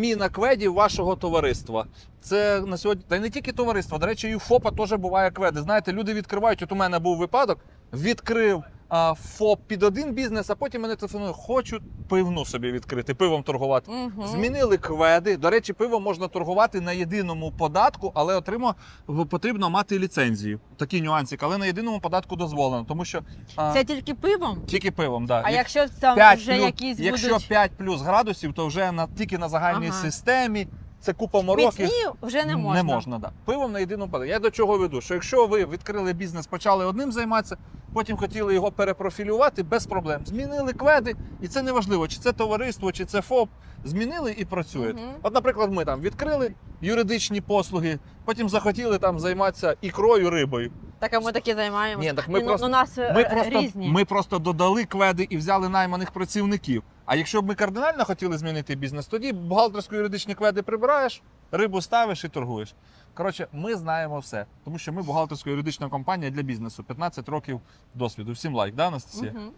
Міна кведів вашого товариства. Це на сьогодні, та й не тільки товариство. До речі, і у ФОПа теж буває кведи. Знаєте, люди відкривають. От у мене був випадок, відкрив ФОП під один бізнес, а потім мене телефонує, хочу пивну собі відкрити, пивом торгувати. Угу. Змінили кведи. До речі, пиво можна торгувати на єдиному податку, але отримав потрібно мати ліцензію. Такий нюансик, але на єдиному податку дозволено, тому що а, Це тільки пивом? тільки пивом, да. А Як- якщо там 5 вже плюс, якісь якщо будуть 5 плюс градусів, то вже на тільки на загальній Ага. системі. Це купа міцні, вже не можна. Не можна, да. Пивом на єдиному податку. Я до чого веду? Що якщо ви відкрили бізнес, почали одним займатися, потім хотіли його перепрофілювати, без проблем. Змінили кведи, і це не важливо, чи це товариство, чи це ФОП. Змінили і працюють. Мгм. От, наприклад, ми там відкрили юридичні послуги, потім захотіли там займатися ікрою, рибою. Так, а ми таки займаємося. Ні, так ми ну, просто- у нас Ми е, просто, різні. ми просто додали кведи і взяли найманих працівників. А якщо б ми кардинально хотіли змінити бізнес, тоді бухгалтерсько-юридичні кведи прибираєш, рибу ставиш і торгуєш. Коротше, ми знаємо все, тому що ми бухгалтерсько-юридична компанія для бізнесу. 15 років досвіду. Всім лайк, да, Анастасія? Мгм.